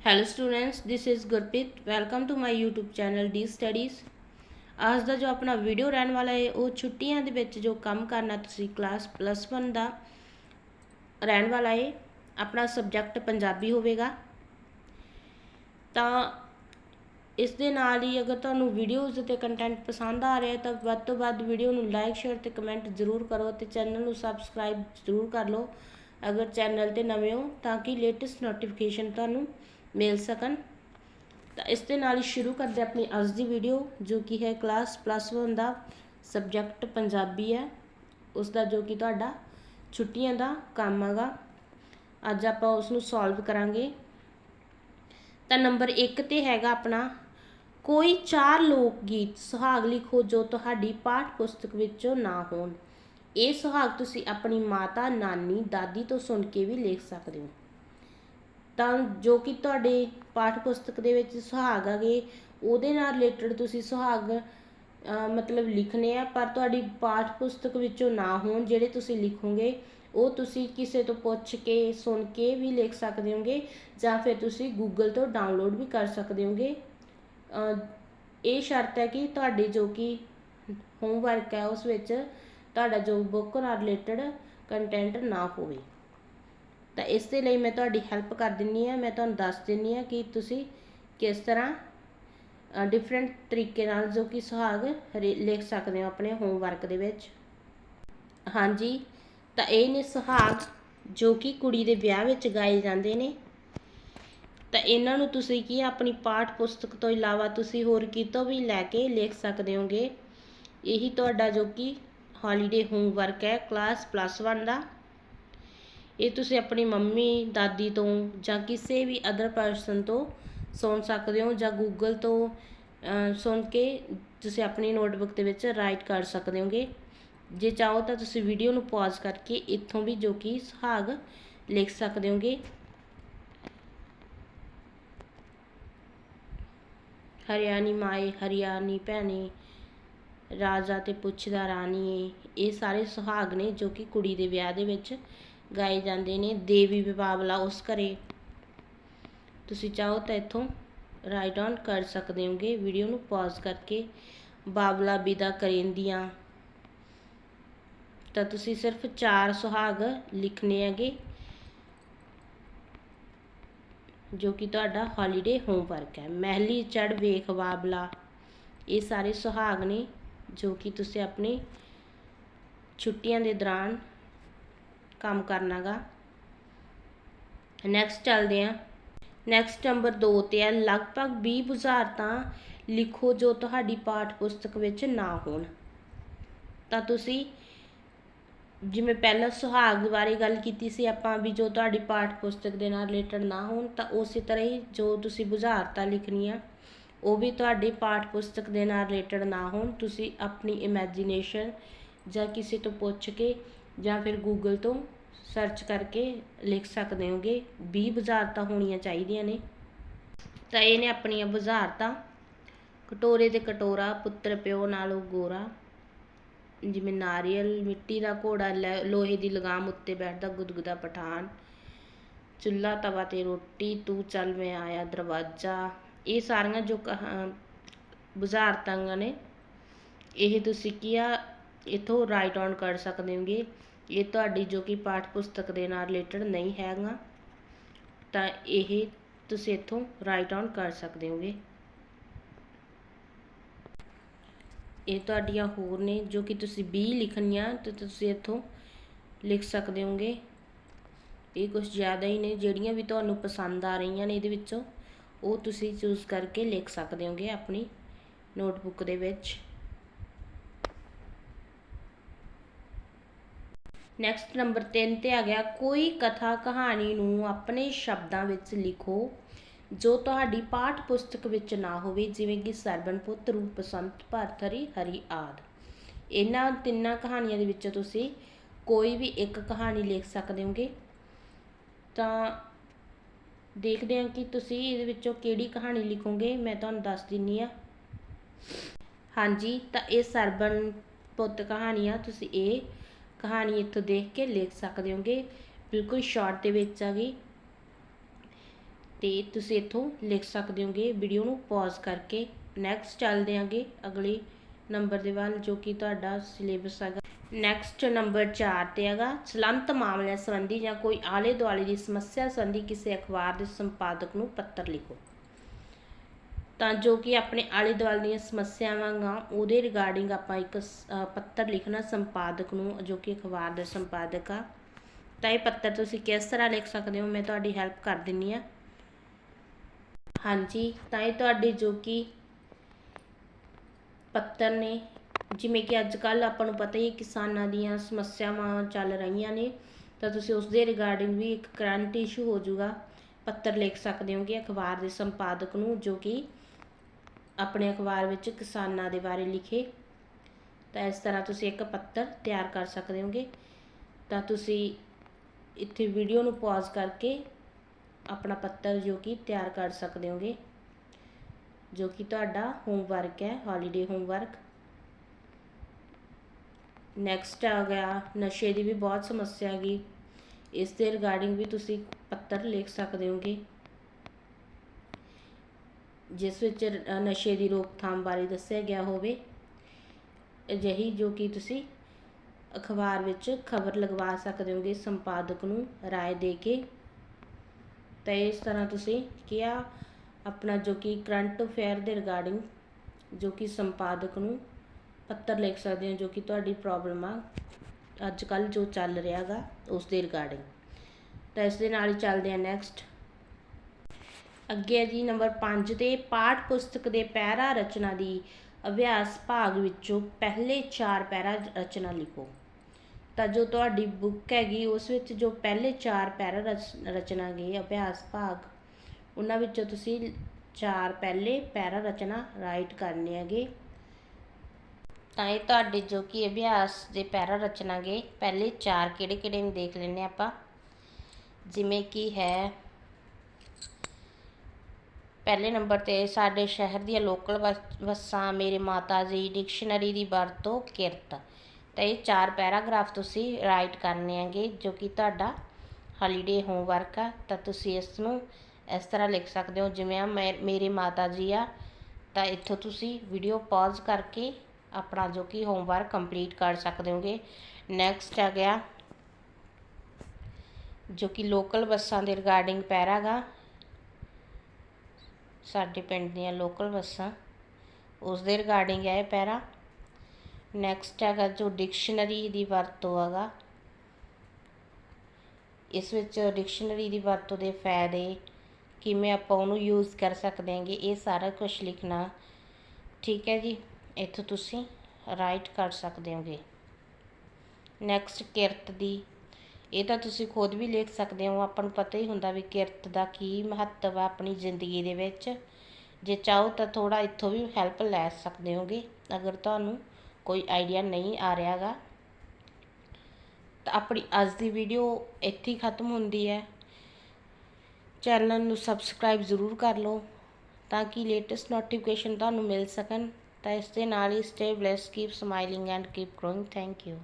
Hello students this is Gurpreet welcome to my YouTube channel D studies ਅੱਜ ਦਾ ਜੋ ਆਪਣਾ ਵੀਡੀਓ ਰਹਿਣ ਵਾਲਾ ਹੈ, ਉਹ ਛੁੱਟੀਆਂ ਦੇ ਵਿੱਚ ਜੋ ਕੰਮ ਕਰਨਾ ਤੁਸੀਂ ਕਲਾਸ ਪਲੱਸ 1 ਦਾ ਰਹਿਣ ਵਾਲਾ ਹੈ, ਆਪਣਾ ਸਬਜੈਕਟ ਪੰਜਾਬੀ ਹੋਵੇਗਾ। ਤਾਂ ਇਸ ਦੇ ਨਾਲ ਹੀ ਅਗਰ ਤੁਹਾਨੂੰ ਵੀਡੀਓਜ਼ ਤੇ ਕੰਟੈਂਟ ਪਸੰਦ ਆ ਰਿਹਾ ਤਾਂ ਵੱਧ ਤੋਂ ਵੱਧ ਵੀਡੀਓ ਨੂੰ ਲਾਈਕ ਸ਼ੇਅਰ ਤੇ ਕਮੈਂਟ ਜ਼ਰੂਰ ਕਰੋ ਤੇ ਚੈਨਲ ਨੂੰ ਸਬਸਕ੍ਰਾਈਬ ਜ਼ਰੂਰ ਕਰ ਲਓ। ਅਗਰ ਚੈਨਲ ਤੇ ਨਵੇਂ ਹੋ, ਤਾਂ ਕਿ ਲੇਟੈਸਟ ਨੋਟੀਫਿਕੇਸ਼ਨ ਤੁਹਾਨੂੰ ਮਿਲ ਸਕਣ। ਤਾਂ ਇਸ ਦੇ ਨਾਲ ਹੀ ਸ਼ੁਰੂ ਕਰਦੇ ਆਪਣੀ ਅੱਜ ਦੀ ਵੀਡੀਓ ਜੋ ਕਿ ਹੈ ਕਲਾਸ ਪਲੱਸ 1 ਦਾ ਸਬਜੈਕਟ ਪੰਜਾਬੀ ਹੈ। ਉਸ ਦਾ ਜੋ ਕਿ ਤੁਹਾਡਾ ਛੁੱਟੀਆਂ ਦਾ ਕੰਮ ਹੈਗਾ। ਅੱਜ ਆਪਾਂ ਉਸ ਨੂੰ ਸੋਲਵ ਕਰਾਂਗੇ। ਤਾਂ ਨੰਬਰ 1 ਤੇ ਹੈਗਾ ਆਪਣਾ, ਕੋਈ ਚਾਰ ਲੋਕ ਗੀਤ ਸੁਹਾਗ ਲਿਖੋ ਜੋ ਤੁਹਾਡੀ ਪਾਠ ਪੁਸਤਕ ਵਿੱਚੋਂ ਨਾ ਹੋਣ। ਇਹ ਸੁਹਾਗ ਤੁਸੀਂ ਆਪਣੀ ਮਾਤਾ, ਨਾਨੀ, ਦਾਦੀ ਤੋਂ ਸੁਣ ਕੇ ਵੀ ਲਿਖ ਸਕਦੇ ਹੋ। ਤਾਂ ਜੋ ਕਿ ਤੁਹਾਡੇ ਪਾਠ ਪੁਸਤਕ ਦੇ ਵਿੱਚ ਸੁਹਾਗ ਹੈਗੇ ਉਹਦੇ ਨਾਲ ਰਿਲੇਟਡ ਤੁਸੀਂ ਸੁਹਾਗ ਮਤਲਬ ਲਿਖਨੇ ਆ, ਪਰ ਤੁਹਾਡੀ ਪਾਠ ਪੁਸਤਕ ਵਿੱਚੋਂ ਨਾ ਹੋਣ ਜਿਹੜੇ ਤੁਸੀਂ ਲਿਖੋਗੇ, ਉਹ ਤੁਸੀਂ ਕਿਸੇ ਤੋਂ ਪੁੱਛ ਕੇ, ਸੁਣ ਕੇ ਵੀ ਲਿਖ ਸਕਦੇ ਹੋਗੇ, ਜਾਂ ਫਿਰ ਤੁਸੀਂ ਗੂਗਲ ਤੋਂ ਡਾਊਨਲੋਡ ਵੀ ਕਰ ਸਕਦੇ ਹੋਗੇ। ਇਹ ਸ਼ਰਤ ਹੈ ਕਿ ਤੁਹਾਡੇ ਜੋ ਕਿ ਹੋਮਵਰਕ ਹੈ ਉਸ ਵਿੱਚ ਤੁਹਾਡਾ ਜੋ ਬੁੱਕ ਨਾਲ ਰਿਲੇਟਡ ਕੰਟੈਂਟ ਨਾ ਹੋਵੇ। ਤਾਂ ਇਸ ਦੇ ਲਈ ਮੈਂ ਤੁਹਾਡੀ ਹੈਲਪ ਕਰ ਦਿੰਨੀ ਆ ਮੈਂ ਤੁਹਾਨੂੰ ਦੱਸ ਦਿੰਨੀ ਆ ਕਿ ਤੁਸੀਂ ਕਿਸ ਤਰ੍ਹਾਂ ਡਿਫਰੈਂਟ ਤਰੀਕੇ ਨਾਲ ਜੋ ਕਿ ਸੁਹਾਗ ਰੇ- ਲਿਖ ਸਕਦੇ ਹੋ ਆਪਣੇ ਹੋਮਵਰਕ ਦੇ ਵਿੱਚ। ਹਾਂਜੀ, ਤਾਂ ਇਹ ਨੇ ਸੁਹਾਗ ਜੋ ਕਿ ਕੁੜੀ ਦੇ ਵਿਆਹ ਵਿੱਚ ਗਾਏ ਜਾਂਦੇ ਨੇ। ਤਾਂ ਇਹਨਾਂ ਨੂੰ ਤੁਸੀਂ ਕੀ ਆਪਣੀ ਪਾਠ ਪੁਸਤਕ ਤੋਂ ਇਲਾਵਾ ਤੁਸੀਂ ਹੋਰ ਕਿਤੋਂ ਵੀ ਲੈ ਕੇ ਲਿਖ ਸਕਦੇ ਹੋਗੇ। ਇਹੀ ਤੁਹਾਡਾ ਜੋ ਕਿ ਹੌਲੀਡੇ ਹੋਮਵਰਕ ਹੈ ਕਲਾਸ ਪਲੱਸ 1 ਦਾ। ਇਹ ਤੁਸੀਂ ਆਪਣੀ ਮੰਮੀ, ਦਾਦੀ ਤੋਂ ਜਾਂ ਕਿਸੇ ਵੀ ਅਦਰ ਪਰਸਨ ਤੋਂ ਸੁਣ ਸਕਦੇ ਹੋ ਜਾਂ ਗੂਗਲ ਤੋਂ ਸੁਣ ਕੇ ਤੁਸੀਂ ਆਪਣੀ ਨੋਟਬੁੱਕ ਦੇ ਵਿੱਚ ਰਾਈਟ ਕਰ ਸਕਦੇ ਹੋਗੇ। ਜੇ ਚਾਹੋ ਤਾਂ ਤੁਸੀਂ ਵੀਡੀਓ ਨੂੰ ਪੌਜ਼ ਕਰਕੇ ਇੱਥੋਂ ਵੀ ਜੋ ਕਿ ਸੁਹਾਗ ਲਿਖ ਸਕਦੇ ਹੋਗੇ। ਹਰਿਆਣੀ ਮਾਏ, ਹਰਿਆਣੀ ਭੈਣੇ, ਰਾਜਾ ਤੇ ਪੁੱਛਦਾ ਰਾਣੀਏ ਇਹ ਸਾਰੇ ਸੁਹਾਗ ਨੇ ਜੋ ਕਿ ਕੁੜੀ ਦੇ ਵਿਆਹ ਦੇ ਵਿੱਚ ਗਾਏ ਜਾਂਦੇ ਨੇ, ਦੇਵੀ ਵਿਵਾਵਲਾ ਉਸ ਘਰੇ। ਤੁਸੀਂ ਚਾਹੋ ਤਾਂ ਇੱਥੋਂ ਰਾਈਟ ਆਨ ਕਰ ਸਕਦੇ ਹੋਗੇ। ਵੀਡੀਓ ਨੂੰ ਪੌਜ਼ ਕਰਕੇ ਬਾਬਲਾ ਵਿਦਾ ਕਰੇਂਦੀਆਂ। ਤਾਂ ਤੁਸੀਂ ਸਿਰਫ ਚਾਰ ਸੁਹਾਗ ਲਿਖਨੇ ਹੈਗੇ, ਜੋ ਕਿ ਤੁਹਾਡਾ ਹੌਲੀਡੇ ਹੋਮਵਰਕ ਹੈ। ਮਹਿਲੀ ਚੜ ਵੇਖ ਬਾਬਲਾ ਇਹ ਸਾਰੇ ਸੁਹਾਗ ਨੇ ਜੋ ਕਿ ਤੁਸੀਂ ਆਪਣੀ ਛੁੱਟੀਆਂ ਦੇ ਦੌਰਾਨ ਕੰਮ ਕਰਨਾਗਾ। ਨੈਕਸਟ ਚੱਲਦੇ ਆ। ਨੈਕਸਟ ਨੰਬਰ 2 ਤੇ ਹੈ ਲਗਭਗ 20 ਬੁਝਾਰਤਾਂ ਲਿਖੋ ਜੋ ਤੁਹਾਡੀ ਪਾਠ ਪੁਸਤਕ ਵਿੱਚ ਨਾ ਹੋਣ। ਤਾਂ ਤੁਸੀਂ ਜਿਵੇਂ ਪਹਿਲਾਂ ਸੁਹਾਗ ਬਾਰੇ ਗੱਲ ਕੀਤੀ ਸੀ, ਆਪਾਂ ਵੀ ਜੋ ਤੁਹਾਡੀ ਪਾਠ ਪੁਸਤਕ ਦੇ ਨਾਲ ਰਿਲੇਟਡ ਨਾ ਹੋਣ, ਤਾਂ ਉਸੇ ਤਰ੍ਹਾਂ ਹੀ ਜੋ ਤੁਸੀਂ ਬੁਝਾਰਤਾਂ ਲਿਖਣੀਆਂ ਉਹ ਵੀ ਤੁਹਾਡੀ ਪਾਠ ਪੁਸਤਕ ਦੇ ਨਾਲ ਰਿਲੇਟਡ ਨਾ ਹੋਣ। ਤੁਸੀਂ ਆਪਣੀ ਇਮੇਜਿਨੇਸ਼ਨ ਜਾਂ ਕਿਸੇ ਤੋਂ ਪੁੱਛ ਕੇ ਜਾਂ ਫਿਰ ਗੂਗਲ ਤੋਂ ਸਰਚ ਕਰਕੇ ਲਿਖ ਸਕਦੇ ਹੋਗੇ 20 ਬੁਝਾਰਤਾਂ ਹੋਣੀਆਂ ਚਾਹੀਦੀਆਂ ਨੇ। ਤਾਂ ਇਹ ਨੇ ਆਪਣੀਆਂ ਬੁਝਾਰਤਾਂ ਕਟੋਰੇ ਤੇ ਕਟੋਰਾ, ਪੁੱਤਰ, ਪਿਓ, ਨਾਲੋਂ ਗੋਰਾ। ਜਿਵੇਂ ਨਾਰੀਅਲ, ਮਿੱਟੀ ਦਾ ਘੋੜਾ, ਲੈ- ਲੋਹੇ ਦੀ ਲਗਾਮ ਉੱਤੇ ਬੈਠਦਾ ਗੁਦਗੁਦਾ ਪਠਾਨ। ਚੁੱਲ੍ਹਾ, ਤਵਾ ਤੇ ਰੋਟੀ, ਤੂੰ ਚੱਲ ਮੈਂ ਆਇਆ ਦਰਵਾਜ਼ਾ। ਇਹ ਸਾਰੀਆਂ ਜੋ ਕਹਾ ਬੁਝਾਰਤਾਂ ਨੇ, ਇਹ ਤੁਸੀਂ ਕੀ ਆ, ਇਥੋਂ ਰਾਈਟ ਆਨ ਕਰ ਸਕਦੇ ਹੋਗੇ। ਇਹ ਤੁਹਾਡੀ ਜੋ ਕਿ ਪਾਠ ਪੁਸਤਕ ਦੇ ਨਾਲ ਰਿਲੇਟਡ ਨਹੀਂ ਹੈਗਾ, ਤਾਂ ਇਹ ਤੁਸੀਂ ਇੱਥੋਂ ਰਾਈਟ ਆਨ ਕਰ ਸਕਦੇ ਹੋਗੇ। ਇਹ ਤੁਹਾਡੀਆਂ ਹੋਰ ਨੇ, ਜੋ ਕਿ ਤੁਸੀਂ 20 ਲਿਖਣੀਆਂ, ਤੇ ਤੁਸੀਂ ਇੱਥੋਂ ਲਿਖ ਸਕਦੇ ਹੋਗੇ। ਇਹ ਕੁਝ ਜ਼ਿਆਦਾ ਹੀ ਨੇ, ਜਿਹੜੀਆਂ ਵੀ ਤੁਹਾਨੂੰ ਪਸੰਦ ਆ ਰਹੀਆਂ ਨੇ ਇਹਦੇ ਵਿੱਚੋਂ, ਉਹ ਤੁਸੀਂ ਚੂਜ਼ ਕਰਕੇ ਲਿਖ ਸਕਦੇ ਹੋਗੇ ਆਪਣੀ ਨੋਟਬੁੱਕ ਦੇ ਵਿੱਚ। ਨੈਕਸਟ ਨੰਬਰ 3 ਤੇ ਆ ਗਿਆ, ਕੋਈ ਕਥਾ ਕਹਾਣੀ ਨੂੰ ਆਪਣੇ ਸ਼ਬਦਾਂ ਵਿੱਚ ਲਿਖੋ ਜੋ ਤੁਹਾਡੀ ਪਾਠ ਪੁਸਤਕ ਵਿੱਚ ਨਾ ਹੋਵੇ, ਜਿਵੇਂ ਕਿ ਸਰਬਨ ਪੁੱਤ, ਰੂਪ ਬਸੰਤ ਭਰਥਰੀ ਹਰੀ ਆਦ। ਇਹਨਾਂ ਤਿੰਨਾਂ ਕਹਾਣੀਆਂ ਦੇ ਵਿੱਚੋਂ ਤੁਸੀਂ ਕੋਈ ਵੀ ਇੱਕ ਕਹਾਣੀ ਲਿਖ ਸਕਦੇ ਹੋਗੇ। ਤਾਂ ਦੇਖਦੇ ਹਾਂ ਕਿ ਤੁਸੀਂ ਇਹਦੇ ਵਿੱਚੋਂ ਕਿਹੜੀ ਕਹਾਣੀ ਲਿਖੋਗੇ, ਮੈਂ ਤੁਹਾਨੂੰ ਦੱਸ ਦਿੰਨੀ ਆ ਹਾਂਜੀ, ਤਾਂ ਇਹ ਸਰਬਨ ਪੁੱਤ ਕਹਾਣੀ ਆ ਤੁਸੀਂ ਇਹ ਕਹਾਣੀ ਇੱਥੋਂ ਦੇਖ ਕੇ ਲਿਖ ਸਕਦੇ ਹੋਗੇ। ਬਿਲਕੁਲ ਸ਼ਾਰਟ ਦੇ ਵਿੱਚ ਆ ਗਈ। ਤੇ ਤੁਸੀਂ ਇੱਥੋਂ ਲਿਖ ਸਕਦੇ ਹੋਗੇ। ਵੀਡੀਓ ਨੂੰ ਪੌਜ਼ ਕਰਕੇ ਨੈਕਸਟ ਚੱਲਦੇ ਆਂਗੇ ਅਗਲੇ ਨੰਬਰ ਦੇ ਵੱਲ, ਜੋ ਕਿ ਤੁਹਾਡਾ ਸਿਲੇਬਸ ਹੈਗਾ। ਨੈਕਸਟ ਨੰਬਰ 4 ਤੇ ਹੈਗਾ। ਚਲੰਤ ਮਾਮਲਿਆਂ ਸੰਬੰਧੀ ਜਾਂ ਕੋਈ ਆਲੇ ਦੁਆਲੇ ਦੀ ਸਮੱਸਿਆ ਸੰਬੰਧੀ ਕਿਸੇ ਅਖਬਾਰ ਦੇ ਸੰਪਾਦਕ ਨੂੰ ਪੱਤਰ ਲਿਖੋ। ਤਾਂ ਜੋ ਕਿ ਆਪਣੇ ਆਲੇ ਦੁਆਲੇ ਦੀਆਂ ਸਮੱਸਿਆਵਾਂ ਗਾ, ਉਹਦੇ ਰਿਗਾਰਡਿੰਗ ਆਪਾਂ ਇੱਕ ਪੱਤਰ ਲਿਖਣਾ ਸੰਪਾਦਕ ਨੂੰ, ਜੋ ਕਿ ਅਖਬਾਰ ਦਾ ਸੰਪਾਦਕ ਆ। ਤਾਂ ਇਹ ਪੱਤਰ ਤੁਸੀਂ ਕਿਸ ਤਰ੍ਹਾਂ ਲਿਖ ਸਕਦੇ ਹੋ, ਮੈਂ ਤੁਹਾਡੀ ਹੈਲਪ ਕਰ ਦਿੰਨੀ ਆ। ਹਾਂਜੀ, ਤਾਂ ਇਹ ਤੁਹਾਡੇ ਜੋ ਕਿ ਪੱਤਰ ਨੇ, ਜਿਵੇਂ ਕਿ ਅੱਜ ਕੱਲ ਆਪਾਂ ਨੂੰ ਪਤਾ ਹੀ ਹੈ, ਕਿਸਾਨਾਂ ਦੀਆਂ ਸਮੱਸਿਆਵਾਂ ਚੱਲ ਰਹੀਆਂ ਨੇ। ਤਾਂ ਤੁਸੀਂ ਉਸ ਦੇ ਰਿਗਾਰਡਿੰਗ ਵੀ ਇੱਕ ਕਰੰਟ ਇਸ਼ੂ ਹੋ ਜਾਊਗਾ। ਪੱਤਰ ਲਿਖ ਸਕਦੇ ਹੋਗੇ ਅਖਬਾਰ ਦੇ ਸੰਪਾਦਕ ਨੂੰ, ਜੋ ਕਿ ਆਪਣੇ ਅਖਬਾਰ ਵਿੱਚ ਕਿਸਾਨਾਂ ਦੇ ਬਾਰੇ ਲਿਖੇ। ਤਾਂ ਇਸ ਤਰ੍ਹਾਂ ਤੁਸੀਂ ਇੱਕ ਪੱਤਰ ਤਿਆਰ ਕਰ ਸਕਦੇ ਹੋਗੇ। ਤਾਂ ਤੁਸੀਂ ਇੱਥੇ ਵੀਡੀਓ ਨੂੰ ਪੌਜ਼ ਕਰਕੇ ਆਪਣਾ ਪੱਤਰ ਜੋ ਕਿ ਤਿਆਰ ਕਰ ਸਕਦੇ ਹੋਗੇ। ਜੋ ਕਿ ਤੁਹਾਡਾ ਹੋਮਵਰਕ ਹੈ ਹੌਲੀਡੇ ਹੋਮਵਰਕ ਨੈਕਸਟ ਆ ਗਿਆ, ਨਸ਼ੇ ਦੀ ਵੀ ਬਹੁਤ ਸਮੱਸਿਆ ਹੈਗੀ। ਇਸ ਦੇ ਰਿਗਾਰਡਿੰਗ ਵੀ ਤੁਸੀਂ ਪੱਤਰ ਲਿਖ ਸਕਦੇ ਹੋਗੇ। ਜਿਸ ਵਿੱਚ ਨਸ਼ੇ ਦੀ ਰੋਕਥਾਮ ਬਾਰੇ ਦੱਸਿਆ ਗਿਆ ਹੋਵੇ, ਅਜਿਹੀ ਜੋ ਕਿ ਤੁਸੀਂ ਅਖਬਾਰ ਵਿੱਚ ਖਬਰ ਲਗਵਾ ਸਕਦੇ ਹੋਗੇ ਸੰਪਾਦਕ ਨੂੰ ਰਾਏ ਦੇ ਕੇ। ਤਾਂ ਇਸ ਤਰ੍ਹਾਂ ਤੁਸੀਂ ਕਿਹਾ ਆਪਣਾ ਜੋ ਕਿ ਕਰੰਟ ਅਫੇਅਰ ਦੇ ਰਿਗਾਰਡਿੰਗ ਜੋ ਕਿ ਸੰਪਾਦਕ ਨੂੰ ਪੱਤਰ ਲਿਖ ਸਕਦੇ ਹੋ ਜੋ ਕਿ ਤੁਹਾਡੀ ਪ੍ਰੋਬਲਮ ਆ, ਅੱਜ ਕੱਲ ਜੋ ਚੱਲ ਰਿਹਾ ਗਾ, ਉਸ ਦੇ ਰਿਗਾਰਡਿੰਗ। ਤਾਂ ਇਸ ਦੇ ਨਾਲ ਹੀ ਚੱਲਦੇ ਆ ਨੈਕਸਟ। ਅੱਗੇ ਹੈ ਜੀ, ਨੰਬਰ 5 ਤੇ ਪਾਠ ਪੁਸਤਕ ਦੇ ਪੈਰਾ ਰਚਨਾ ਦੀ ਅਭਿਆਸ ਭਾਗ ਵਿੱਚੋਂ ਪਹਿਲੇ 4 ਪੈਰਾ ਰਚਨਾ ਲਿਖੋ। ਤਾਂ ਜੋ ਤੁਹਾਡੀ ਬੁੱਕ ਹੈਗੀ, ਉਸ ਵਿੱਚ ਜੋ ਪਹਿਲੇ 4 ਪੈਰਾ ਰਚ- ਰਚਨਾ ਗਏ ਅਭਿਆਸ ਭਾਗ, ਉਹਨਾਂ ਵਿੱਚੋਂ ਤੁਸੀਂ ਚਾਰ ਪਹਿਲੇ ਪੈਰਾ ਰਚਨਾ ਰਾਈਟ ਕਰਨੇ ਹੈਗੇ। ਤਾਂ ਇਹ ਤੁਹਾਡੇ ਜੋ ਕਿ ਅਭਿਆਸ ਦੇ ਪੈਰਾ ਰਚਨਾ ਗਏ ਪਹਿਲੇ ਚਾਰ ਕਿਹੜੇ ਕਿਹੜੇ ਨੇ ਦੇਖ ਲੈਣੇ ਆਪਾਂ? ਜਿਵੇਂ ਕਿ ਹੈ ਪਹਿਲੇ ਨੰਬਰ ਤੇ ਸਾਡੇ ਸ਼ਹਿਰ ਦੀਆਂ ਲੋਕਲ ਬੱਸਾਂ ਮੇਰੇ ਮਾਤਾ ਜੀ ਡਿਕਸ਼ਨਰੀ ਦੀ ਵਰਤੋਂ ਕਿਰਤ। ਤਾਂ ਇਹ ਚਾਰ ਪੈਰਾਗ੍ਰਾਫ ਤੁਸੀਂ ਰਾਈਟ ਕਰਨੇ ਹੈਗੇ, ਜੋ ਕਿ ਤੁਹਾਡਾ ਹੌਲੀਡੇ ਹੋਮਵਰਕ ਆ। ਤਾਂ ਤੁਸੀਂ ਇਸ ਨੂੰ ਇਸ ਤਰ੍ਹਾਂ ਲਿਖ ਸਕਦੇ ਹੋ, ਜਿਵੇਂ ਆ, ਮੈਂ, ਮੇਰੇ ਮਾਤਾ ਜੀ ਆ, ਤਾਂ ਇੱਥੋਂ ਤੁਸੀਂ ਵੀਡੀਓ ਪੌਜ਼ ਕਰਕੇ ਆਪਣਾ ਜੋ ਕਿ ਹੋਮਵਰਕ ਕੰਪਲੀਟ ਕਰ ਸਕਦੇ ਹੋਗੇ। ਨੈਕਸਟ ਆ ਗਿਆ ਜੋ ਕਿ ਲੋਕਲ ਬੱਸਾਂ ਦੇ ਰਿਗਾਰਡਿੰਗ ਪੈਰਾਗਾ ਸਾਡੇ ਪਿੰਡ ਦੀਆਂ ਲੋਕਲ ਬੱਸਾਂ। ਉਸ ਦੇ ਰਿਗਾਰਡਿੰਗ ਹੈ ਇਹ ਪੈਰਾ। ਨੈਕਸਟ ਹੈਗਾ ਜੋ ਡਿਕਸ਼ਨਰੀ ਦੀ ਵਰਤੋਂ ਹੈਗਾ। ਇਸ ਵਿੱਚ ਡਿਕਸ਼ਨਰੀ ਦੀ ਵਰਤੋਂ ਦੇ ਫਾਇਦੇ ਕਿਵੇਂ ਆਪਾਂ ਉਹਨੂੰ ਯੂਜ਼ ਕਰ ਸਕਦੇ ਹਾਂਗੇ, ਇਹ ਸਾਰਾ ਕੁਝ ਲਿਖਣਾ। ਠੀਕ ਹੈ ਜੀ, ਇੱਥੋਂ ਤੁਸੀਂ ਰਾਈਟ ਕਰ ਸਕਦੇ ਹੋਗੇ। ਨੈਕਸਟ ਕਿਰਤ ਦੀ ਇਹ ਤਾਂ ਤੁਸੀਂ ਖੁਦ ਵੀ ਲਿਖ ਸਕਦੇ ਹੋ, ਆਪਾਂ ਨੂੰ ਪਤਾ ਹੀ ਹੁੰਦਾ ਵੀ ਕਿਰਤ ਦਾ ਕੀ ਮਹੱਤਵ ਆ ਆਪਣੀ ਜ਼ਿੰਦਗੀ ਦੇ ਵਿੱਚ। ਜੇ ਚਾਹੋ ਤਾਂ ਥੋੜਾ ਇੱਥੋਂ ਵੀ ਹੈਲਪ ਲੈ ਸਕਦੇ ਹੋਗੇ, ਅਗਰ ਤੁਹਾਨੂੰ ਕੋਈ ਆਈਡੀਆ ਨਹੀਂ ਆ ਰਿਹਾਗਾ ਤਾਂ ਆਪਣੀ ਅੱਜ ਦੀ ਵੀਡੀਓ ਇੱਥੇ ਹੀ ਖਤਮ ਹੁੰਦੀ ਹੈ। ਚੈਨਲ ਨੂੰ ਸਬਸਕ੍ਰਾਈਬ ਜ਼ਰੂਰ ਕਰ ਲਓ, ਤਾਂ ਕਿ ਲੇਟੈਸਟ ਨੋਟੀਫਿਕੇਸ਼ਨ ਤੁਹਾਨੂੰ ਮਿਲ ਸਕਣ। ਤਾਂ ਇਸ ਦੇ ਨਾਲ ਹੀ stay blessed keep smiling and keep growing thank you